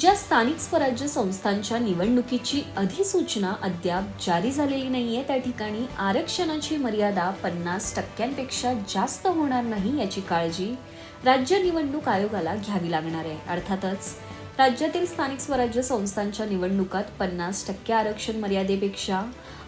ज्या स्थानिक स्वराज्य संस्थांच्या निवडणुकीची अधिसूचना अद्याप जारी झालेली नाहीये त्या ठिकाणी आरक्षणाची मर्यादा पन्नास टक्क्यांपेक्षा जास्त होणार नाही याची काळजी राज्य निवडणूक आयोगाला घ्यावी लागणार आहे. अर्थातच राज्यातील स्थानिक स्वराज्य संस्थांच्या निवडणुकात पन्नास टक्के आरक्षण मर्यादेपेक्षा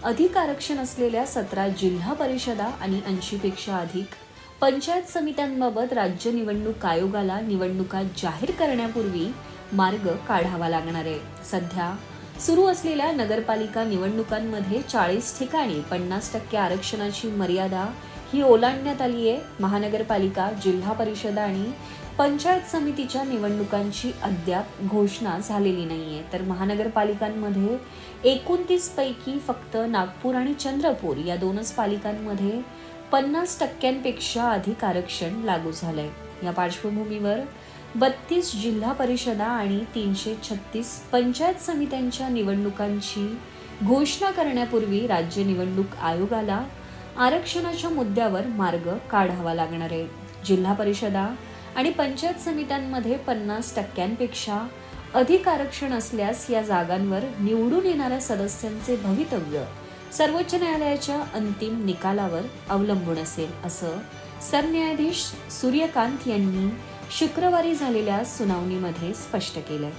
अधिक आरक्षण असलेल्या सतरा जिल्हा परिषदा आणि ऐंशीपेक्षा अधिक पंचायत समित्यांबाबत राज्य निवडणूक आयोगाला निवडणुका जाहीर करण्यापूर्वी मार्ग काढावा लागणार आहे. सध्या सुरू असलेल्या नगरपालिका निवडणुकांमध्ये चाळीस ठिकाणी पन्नास टक्के आरक्षणाची मर्यादा ही ओलांडण्यात आली आहे. महानगरपालिका जिल्हा परिषद आणि पंचायत समितीच्या निवडणुकांची अद्याप घोषणा झालेली नाहीये. तर महानगरपालिकांमध्ये एकोणतीस पैकी फक्त नागपूर आणि चंद्रपूर या दोनच पालिकांमध्ये पन्नास टक्क्यांपेक्षा अधिक आरक्षण लागू झालंय. या पार्श्वभूमीवर बत्तीस जिल्हा परिषदा आणि तीनशे छत्तीस पंचायत समित्यांच्या निवडणुकांची घोषणा करण्यापूर्वी राज्य निवडणूक आयोगाला आरक्षणाच्या मुद्द्यावर मार्ग काढावा लागणार आहे. जिल्हा परिषदा आणि पंचायत समित्यांमध्ये पन्नास टक्क्यांपेक्षा अधिक आरक्षण असल्यास या जागांवर निवडून येणाऱ्या सदस्यांचे भवितव्य सर्वोच्च न्यायालयाच्या अंतिम निकालावर अवलंबून असेल असं सरन्यायाधीश सूर्यकांत यांनी शुक्रवारी झालेल्या सुनावणीमध्ये स्पष्ट केलंय.